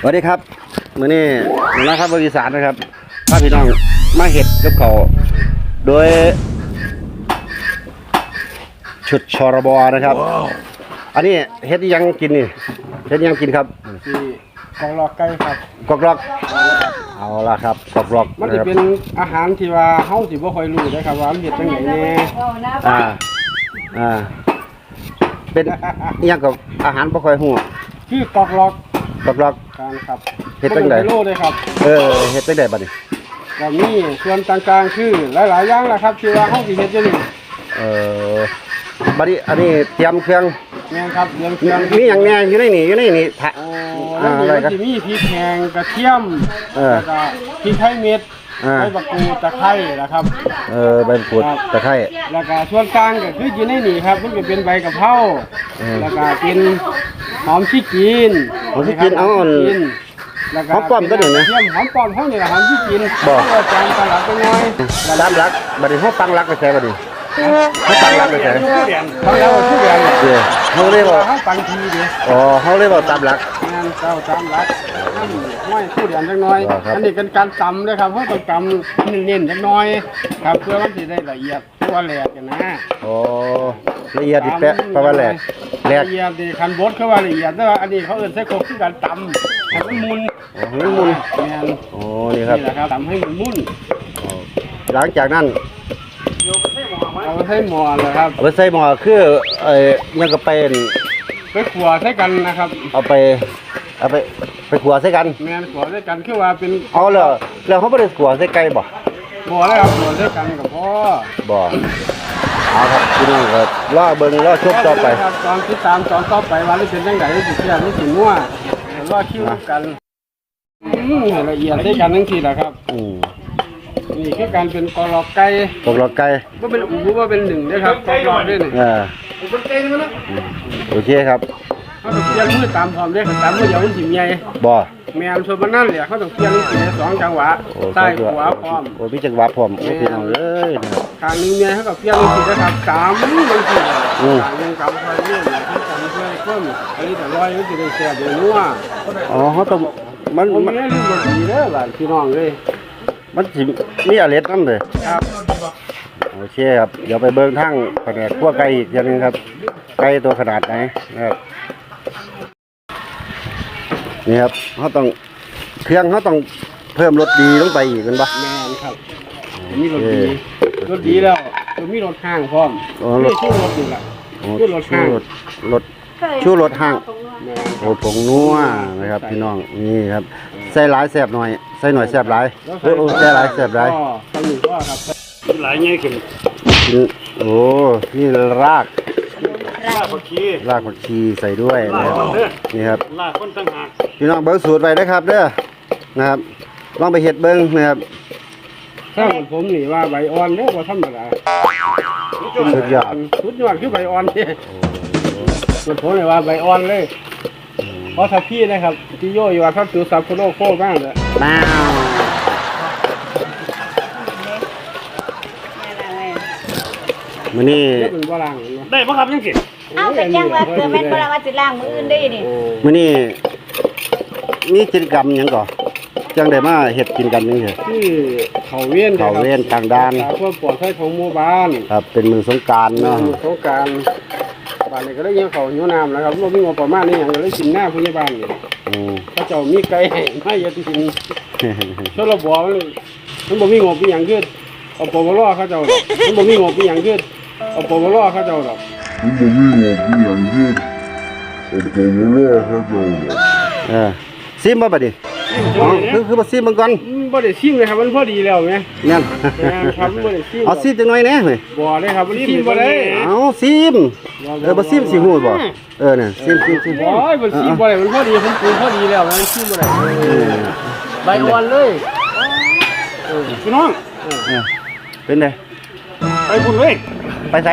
สวัสดีครับมื้อนี้นะครับบริษัทนะครับพาพี่น้องมาเห็ดกับเขาวโดย ชุดชรบนะครับ อันนี้เฮ็ดอิหยังกินนี่เฮ็ดอิหยังกินครับที่กองรอไก่ครับกอกลอก เอาละครับกอกลอกมันนะจะครับเป็นอาหารที่ว่าเฮาสิบ่ค่อยรู้นะครับว่ามันเฮ็ดจังไดแน่อ่าอ่าเป็นอิหยังกับอาหารบ่ค่อยฮู้คือกอกรอก กอกลอกการครับเฮ็ดจังใดบ่รู้เลยครับ เออเฮ็ดจังไดบัดนี้ก็มีส่วนต่างๆคือหลายๆอย่างแหละครับที่ว่าเฮาสิเฮ็ดจังนี้เออบัดนี้อันนี้เตรียมเครื่องแม่นครับเรื่องเคมีรื่องมีหยังแหน่อยู่ในนี่อยู่ในนี่ทะโอ้อ่าแล้วอะไรนี่ครับมันสิมีพริกแห้งกระเทียมเออแล้วก็พริกไทยเม็ดอ่าใบบักกูดตะไคร้นะครับ เออใบมะกรูดครับตะไคร้แล้วก็ส่วนกลางก็คืออยู่ในนี่ครับมันก็เป็นใบกะเพราเออแล้วก็เป็น หอมขี้จีนหอมขี้จีนเอาอ่อนหมขี้จีนแล้วก็หอมป้อมก็ได้นะเทียมหอมป้อมเท่านี้แหละหอมขี้จีนบ่เพื่อจานตลาดไปหน่อยตามหลักบัดนี้เฮาปังหลักไปแซ่บัดนี้เฮาปังหลักไปแซ่เขาแล้วทุกอย่างเนี่ยเด้อเฮาเลยบ่เขาปังทีเดียวอ๋อเฮาเลยบ่ตามหลักงานเจ้าตามรักนั่นห้อยผู้เดียนจักหน้อยบ่ครับอันนี้เป็นการตำเลยครับเพราะต้องตำเน้นๆจักหน้อย ครับเพื่อมันจะได้ละเอียดตัวาแหลกกันนะอ๋อ ละเอียดอีกแปะประมาณแหลกแหลกละเอียดดีคันบดเขาว่าละเอียดแต่ว่าอันนี้เขาเอิ้นใช้โครกคือการตำให้มันมุนอ๋อให้มันมุนแม่นอ๋อนี่ครับนี่แหละครับตำให้มันมุนอ๋อหลังจากนั้นเอาไปใช้หม้อเลยครับเอาไปใส่หม้อคือเอ่อยังก็เป็นไปขัวใช้กันนะครับ เอาไปเอาไปไปขัวใส่กันแม่นขัวใช้กันคือว่าเป็นเอาแล้วแล้วเขาบ่ได้ขัวใส่ไก่บ่บ่เลยครับขัวใช้กันกับพ่อบ่ เอาครับพี่น้องครับรอเบิ่งรอชมต่อไปครับตอนที่ตามตอนต่อไปว่านี่เป็นจังไดสิเสียนี่สินัวเห็นว่าคิวกันอืมให้ละเอียดใช้กันทั้งทีแหละครับอืมนี่คือการเป็นกอลอกไก่ตกลงไก่บ่เป็นอูบ่เป็นหนึ่งเด้อครับกอลอกเด้อนี่เออโอเคครับเขาต้องเปลี่ยนมือตามพร้อมเด้อตามมือเดียวมันสิใหญ่บ่แม่นส่วนมันนั่นแหละเขาต้องเปลี่ยนเสียสองจังหวะโอ้ใต้ก็ขวาพร้อมโอ้มีจังหวะพร้อมโอ้พี่น้องเอ้ยนะครับ ทางหนึงเนี่ยเขาก็เปลี่ยนสินะครับสามบางทีอืมทางหนึงสามคอยเรื่อยๆเขาทำเพื่อให้เพิ่มอันนี้แต่ร้อยมันสิได้แซ่บได้นัวอ๋อเขาต้องมันผมมันไม่ได้ลืมบ่ดีเด้อหลานพี่น้องเลยมันสิมีอะไรนำเลยครับโอเคครับเดี๋ยวไปเบิ่งทางแผนกคั่วไก่อีกอย่างหนึงครับไก่ตัวขนาดไหนนะครับนี่ครับเขาต้องเครื่องเขาต้องเพิ่มรสดีลงไปอีกกันปะแม่นครับมีรถดี รถดีแล้วก็มีรถห้างพร้อมอ๋อรถนี่ชื่อรถนี่แหละ โอ้ชูรสห้างชูรสรส ชูรสห้างแม่นโอ้ผงนัวนะครับพี่น้องนี่ครับใส่หลายแสบหน่อยใส่หน่อยแสบหลายโอ้โอ้ใส่หลายแสบหลายก็ทำอยู่ก็ครับหลายเงี้ยขึ้นกินโอ้นี่รากลากผักชีรากผักชีใส่ด้วยนะครับนี่ครับ ลากคนตั้งหากพี่น้องเบิ้งสูตรไปนะครับเด้อนะครับลองไปเห็ดเบิ้งนะครับ ถ้าเหมือนผมนี่ว่าใบอ่อนเด้อบ่ธรรมดาสุดยอดสุดยอดคือใบอ่อนเด้ส่วนผมนี่ว่าใบอ่อนเลยเพราะถ้าพี่นะครับที่โยอยู่ว่าถ้าตือซับโคโลโคบ้างเลยน้าวมื้อนี้เรียกเป็นบ่ล่างเนาะได้ปะครับยังสิเอาแต่ยังว่าเกิดแม่นบ่ล่ะว่าสิล้างมืออื่นได้นี่มื้อนี้มีกิจกรรมหยังก่อ จังได้มาเฮ็ดกินกันนี่เหรอที่เขาเวียนเขาเวียนทางด้านเพื่อปลอดภัยของหมู่บ้านครับเป็นมือสงกรารเนาะโครงการบ้านนี้ก็ได้ยินเขาหิวน้ำนะครับรวมมีงบประมาณนี้อย่างก็เลยกินหน้าผู้ใหญ่บ้านนี่อืมพระเจ้ามีไก่ให้มาเยอะที่กินชนระบอมันมันบ่มีงบมีหยังขึ้นเอาปวรอเขาเจ้าดอกมันบ่มีงบมีหยังขึ้นเอาปวรอเขาเจ้าดอกมันบ่มีงบมีหยังเฮ็ดเอาตัวมาล่อเขาเจ้าดอกเออซิมบ่บัดนี้ อ๋อคือคือบ่ซิมเบิ่งก่อนมันบ่ได้ชิมเลยครับมันพอดีแล้วแม่แม่นแม่นครับมันบ่ได้ชิมเอาซิมจังหน่อยแหน่เว้ยบ่ได้ครับมันชิมบ่ได้เอาซิมเออบ่ซิมสิฮู้บ่เออน่ะซิมซิมซิมบ่ยมันชิมบ่ได้มันพอดีผมปรุงพอดีแล้วมันชิมบ่ได้ใบอ่อนเลยพี่น้องเออเป็นไงไปบุญเว้ยไปไส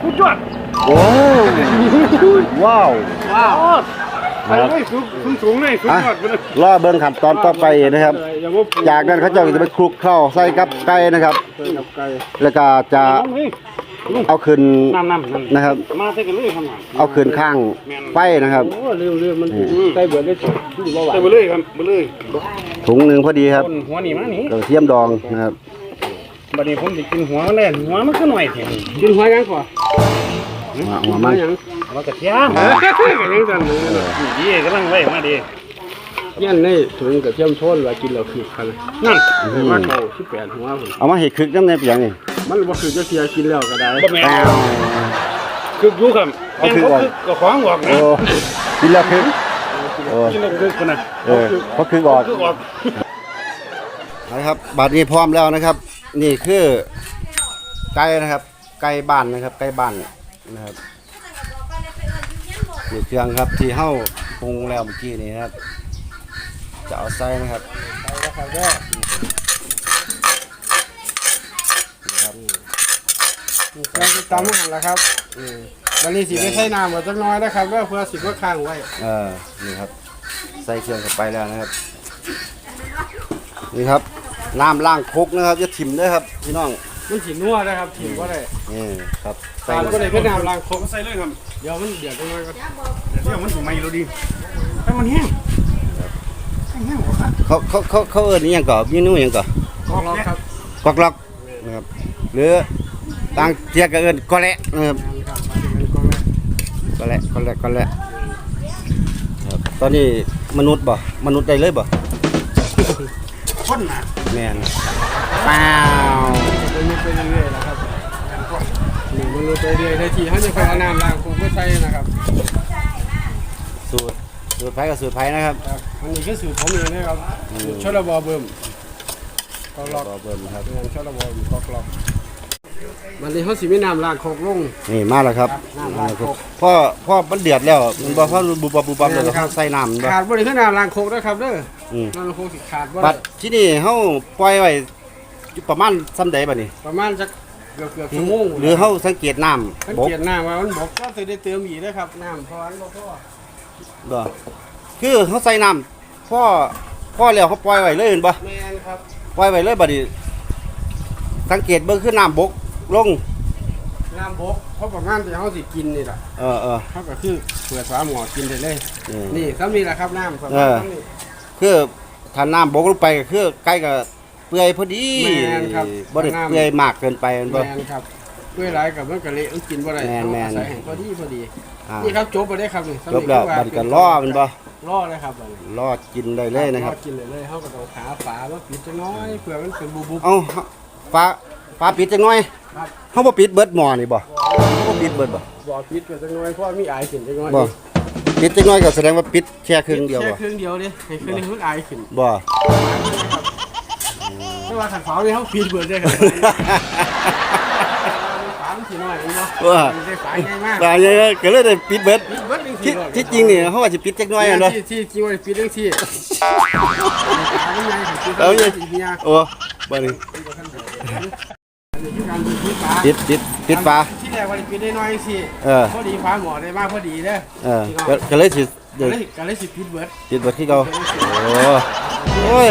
ผู้จวดโอ้ว้าวว้าว ไปเว้ยสูงสูงสูงเลยสูงอะยอดไปเลยรอเบิ่งขั้นตอนต่อไปนะครับอย่าว่าปรุงจากนั้นเขาเจะจะไปคลุกเข้าใส่กับไก่นะครับใส่กับไก่แล้วก็จะน้องเว้ยเอาขึ้นน้ำน้ำน้ำนะครับมาใส่กันเลยครับ เอาขึ้นข้างไฟนะครับโอ้ลืมลืมมันใส่เบิดได้สุดที่บ่หวาใส่นไปเลยครับไปเลยถุงหนึ่งพอดีครับต้นหัวนี่มานี่กระเทียมดองนะครับบัดนี้ผมจะกินหัวมันเลยหัวมันก็หน่อยเพียงกินหัวยังก่อนหัวหัวมัน ยังหัวกระเทียมกันยังกันดีกำลังไว้มาดียันนี่ถุงกับเทียมโทนว่ากินแล้วคือคันนั่นว่าเขาสิบแปดหัวพุ่นเอามาเห็ดคึกน้ำในเปียงนี่มันบ่คือจะเสียกินแล้วก็ได้บ่แม่นคืออยู่ครับแม่นเขาคือก็ของออกโอ้นะกินแล้วคึกโอ้กินแล้วคือคนน่ะเออเพราะคึกออกคือออกนะครับบัดนี้พร้อมแล้วนะครับ นี่คือไก่นะครับ ไก่บ้านนะครับ ไก่บ้านนะครับ นี่เครื่องครับที่เฮ้าปรุงแล้วเมื่อกี้นี้ครับ จะเอาใส่นะครับนะครับเด้อเราจะตำอาหารแล้วครับอืมวันนี้สิไปใส่น้ำมาจักหน้อยนะครับเด้อเพื่อสิบ่ค้างไว้เออนี่ครับ ใส่เครื่องเข้าไปแล้วนะครับ นี่ครับน้ำล้างคกนะครับจะถิ่มด้วยครับพี่น้อง มันสินัวนะครับถิ่มบ่ได้นี่ครับตาลก็ได้เป็นน้ำล้างครกใส่เลยครับเดี๋ยวมันเดือดจักหน้อยก็เดี๋ยวมันถูกไหมเราดีให้มันแห้งเขาเขาเขาเขาเอิ้นอหยังก่อนเมนูอหยังก่อนกองเราครับกอกล็อกนะครับหรือต่างเทียก็เอิ้นกอแหละนะครับงานครับมาถึงเป็นกองแรกกอแหละกอแหละกอแหละครับตอนนี้มนุษย์บ่มนุษย์ได้เลยบ่คนน่ะแม่น เปล่าจะมีไปเรื่อยๆนะครับหนึ่งมันรู้ไปเรื่อยได้ทีเขาจะไปเอาน้ำล้างครกไปใส่นะครับสูตรสูตรไผกับสูตรไผนะครับครับอันนี้คือสูตรผมเองนะครับสูตรชลบอเบิ่มกอกล็อกรอเบิ่มครับงานชลบอเบิ่มกอกล็อกวันนี้เขาสิมีน้ำล้างครกลงนี่มาแล้วครับน้ำล้างครกพ่อพ่อมันเดือดแล้วมันบ่พ่อบุบบับบุบบับเลยแม่นครับเขาใส่น้ำมันบ่ขาดบริคือน้ำล้างครกนะครับเด้ออืมน้ำล้างครกสิขาดบ่บัได้ดที่นี่เฮาปล่อยไว้อยู่ ประมาณซ้ำใดบัดนี้ประมาณสักเกือบเกือบชั่วโมงหรือเฮาสังเกตน้สังำบกเกตน้ำว่ามันบกก็สิได้เติมอีกนะครับน้ำเพราะอันบ่พอบ่คือเฮาใส่น้ำพ่อพ่อแล้วเขาปล่อยไว้เลยเห็นบ่แม่นครับปล่อยไว้เลยบัดนี้สังเกตเบิ่งคือน้ำบกลงน้ำบกเพราะประมาณที่เขาสิกินนี่แหละเออเออ เขาก็คือเปิดฝาหม้อกินได้เลยนี่นี่ซ้ำนี่แหละครับน้ำสำหเอรับอซ้ำนี่คือถ้าน้ำบกลงไปก็คือไก่ก็ เปื่อยพอดีแม่นครับ บ่ได้น้ำเปื่อยมากเกินไปแม่นบ่แมนครับเมื่อไรกับมันก็เละมันกินบ่ได้แม่นแม่นใส่แห้งพอดีพอดีอ่านี่ครับจบไปได้ครับนี่จบแล้วบัดก็รอแมันบ่รอเลยครับบัดนี้รอกินได้เลยนะครับ อกินเลยเลยเขาก็ต้องหาฝามาปิดจังน้อยเผื่อมันเป็นบุบบุบ เอาฟ้าฟ้าปิดจังหน่อยครับเขาบ่ปิดเบิดหม้อนี่บ่เขาบ่ปิดเบิดบ่บ่อปิดไปจังน้อยเพราะมีไอายขึ้นจังน้อยบ่ปิดจังหน่อยก็แสดงว่าปิดแค่ครึ่งเดียวแค่บ่ครึ่งเดียวดิให้ครึ่งนึงมันไอายขึ้นบ่ ถ้าว่าขันฝาเนี่ยเขาปิดเบิดได้ครับฝามันสิน้อยเนาะว่ามันได้ฝาง่ายมากตายเลยก็เลยได้ปิดเบิดเบิดที่ที่จริงนี่เขาว่าสิปิดจักน่อยอันเนาะที่จริงว่าปิดจังซี่ฝามันใหญ่ครับปิดเอาจัเนี่ยงซี่เนี่ยโอ้บ่นี่การปิดปิดปิดปิดฟ้าที่แรกว่าปิดได้น้อยสิเออพอดีฟ้าหมอได้มากพอดีเด้อเออก็เลยสิก็เลยสิปิดเบิดปิดเบิดที่เก่าโอ้ย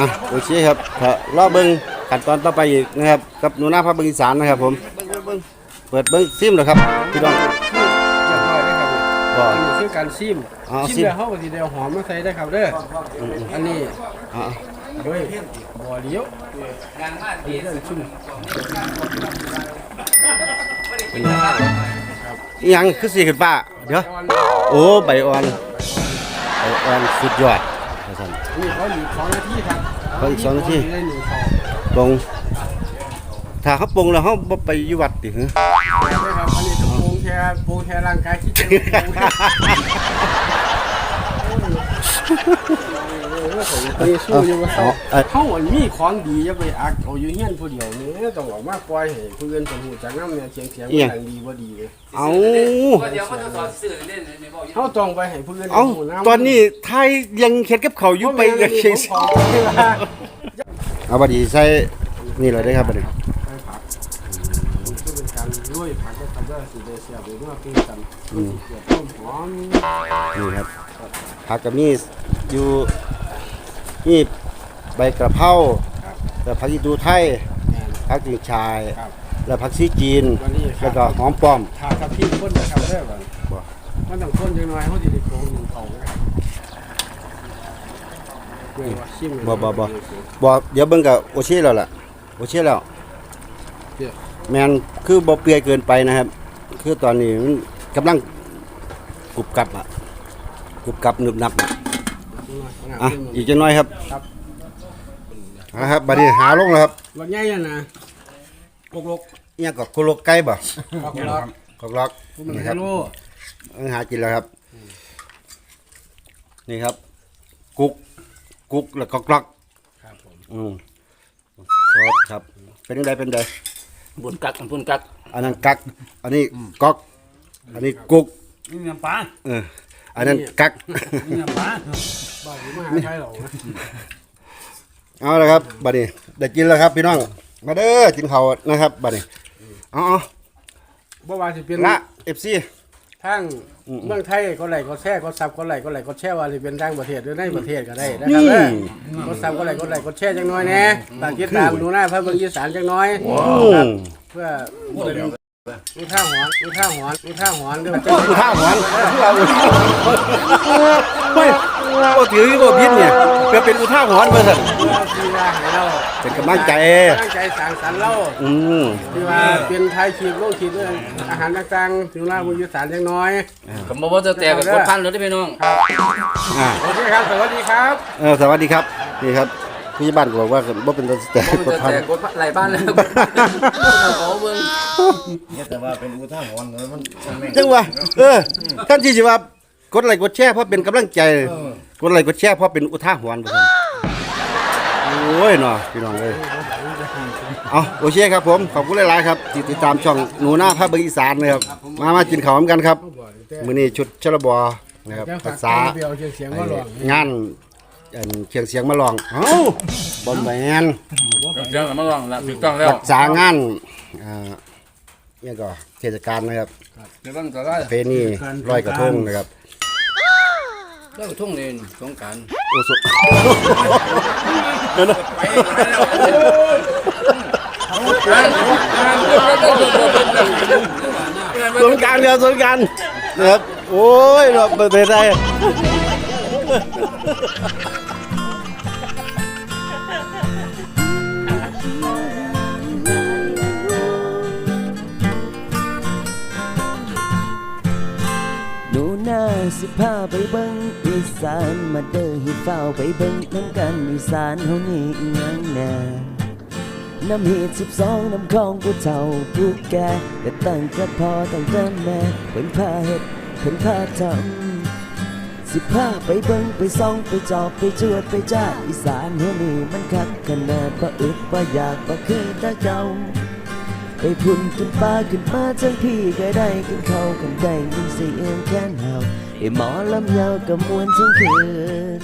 อดีอะโอเคครับถ้ารอเบิ่งขั้นตอนต่อไปอีกนะครับกับหนูนาพระเบิ่งอีสานนะครับผมเปิดเบิ่งซิมเลยครับพี่น้องเรียบร้อยได้ครับบ่อันนี้คือการซิมอ๋อซิมซิม เดี๋ยวเขาก็สิเดียวหอมมาใส่ได้ครับเด้อออันนี้อะด้วยบ่อเลี้ยวดีเรื่องชุ่มอีหยังคือสีขึ้นฟ้าเดี๋ยวตอนโอ้ใบอ่อนใบอ่อนสุดยอดว่าซั่นนี้เขาอยู่สองนาทีครับ เขาอีกสองนาทีปงถ้าเขาปงแล้วเขาไปยุวัดติหือได้ครับอันนี้จะโปงแค่ปงแค่ร่างกายที่เจ็บ โปรงแค่นี่สู้อยู่ว่าอ๋เขาอเขาอันมีของดีอย่าไปอักเอาอยู่เฮี้ยนผู้เดียวเนี่ต้องออกมากปล่อยให้ผู้อื่นเป็นหูจักน้ำเนี่ยเสียงเสียงมันดังดีบ่าดีเลยเอาเขาต้องไปให้ผู้อื่นเอาหูำตอนนี้ไทยยังเฮ็ดกับเขาอยู่ไปกับเชียงผมขอเวลาเอาบัดนี้ใส่นี่เลยได้ครับบัดนี้ไปผักก็เป็นการลุยผักก็ทำได้สีเดเซียไปเมื่อคือกันต้มหอมนี่ครับผักก็มีอยู่ นี่ใบกระเพราแต่ผักอีตูไทยแม่นผักจีนชาย ครับแล้วผักชีจีน วันนี้ครัแล้บวก็หอมป้อม ถ้ากับพี่คนจะทำได้บ่บ่ มันต้องคนจังน้อยเขาสิได้โกงเขานะครับเพื่อว่าชิมบ่บ่บ่บ่เดี๋ยวเบิ่งก็โอเคแล้วล่ะโอเคแล้วแมนคือบ่เปื่อยเกินไปนะครับ คือตอนนี้มันกำลังกรุบกรับอะกรุบกรับหนึบหนับอะ อะอีกจังน้อยครับครับนะครับบัดนี้หาลงแล้วครับรถใหญ่น่ะนะกกลกอิหยังก็โคโลกไก่บ่กกลกกอกล็อกผู้มันนี่คฮัรับลโหลเอิ้นหากินแล้วครับ นี่ครับ กุกกุกแล้วก็กล็อกครับผมอืมซอสครับเป็นจังไดเป็นไดบุญกักบุญกักอันนั้นกัก อันนี้ก๊อก อันนี้กุกนี่น้ำปลาเออ อันนั้นกักนี่น้ำปลาบ้านอยู่มหาชัยหรอกนะเอาละครับบัดนี้ได้กินแล้วครับพี่น้อง มาเด้อกินข้าวนะครับบัดนี้เอาเอาบ่ว่าสิเป็นละเอฟซี ทั้งเมืองไทยก็ไหลก็แช่ก็ซับก็ไหลก็ไหลก็แช่ว่าสิเป็นต่างประเทศหรือในประเทศก็ได้นะครับเด้อก็ซับก็ไหลก็ไหลก็แช่จังน้อยแหน่ตามติดตามดูหน้าพระเบิ่งอีสานจังน้อยครับเพื่อเป็น มีท่าหอนมีท่าหอนมีท่าหอนด้วยอุท่าหอนเฮ้ยโอ้ถือว่าพิษเนี่ยเพื่อเป็นอุท่าหอนมาสิเป็นกำลังใจตั้งใจสร้างสรรค์เราอืมที่ว่าเป็นไทยขีดโลกขีดเรื่องอาหารต่างๆถึงหน้าบุญยุสานจังน้อยก็บ่ว่าจะแตกกับคนพันเลยได้พี่น้องอ่าโอเคครับ สวัสดีครับเออสวัสดีครับนี่ครับ พี่บ้านก็บอกว่าบ่เป็นตัวแต่กดจะพันแตกคนไหลบ้านแล้วขอเบิ่งแต่ว่าเป็นอุทาหรณ์เลยมันมันแม่ง จังหวะเออท่านที่สิว่ากดไลค์กดแชร์เพราะเป็นกำลังใจกดไลค์กดแชร์เพราะเป็นอุทาหรณ์บ่ซั่นโอ้ยเนาะพี่น้องเอ้ยเอาโอเคครับผมขอบคุณหลายๆครับที่ติดตามช่องหนูหน้าภาคเบิงอีสานนะครับมามากินข้าวกันครับมื้อนี้ชุดชลบอนะครับภาษาเปรียวเสียงว่าหลวง งาน อันเคียงเสียงมาลองเอ้าบอมแมนเดี๋ยวมาลองละถูกต้องแล้วรักษางานอ่าเนี่ยก็เทศกาลนะครับเดี๋ยวต้องก็ได้เพนี่ร้อยกระทงนะครับแล้วทุ่งนี่สงการโอ้สุสงกรารครับสงกรารนะครับโอ้ยเราประเทศไทย หนูหน้าสิพาไปเบิ่งอีสานมาเด้อให้เฝ้าไปเบิ่งน้ำกันอีสานเฮานี่อีหยังแน่น้ำฮีดสิบสองน้ำคลองผู้เฒ่าผู้แก่แต่ตั้งแต่พอตั้งแต่แม่เพิ่นพาเฮ็ดเพิ่นพาทำ สิพาไปเบิ้งไปซ่องไปจอบไปจวดไปจ้าอีสานเฮานี่มันคักขนาดบ่อึดบ่อยากบ่คือตาเก่าไปพุ่นขึ้นฟ้าขึ้นมาจังพี่ก็ได้กินข้าวกันได้ยินเสียงแค้นเห่าไอหมอลำยาวกับมวนทั้งคืน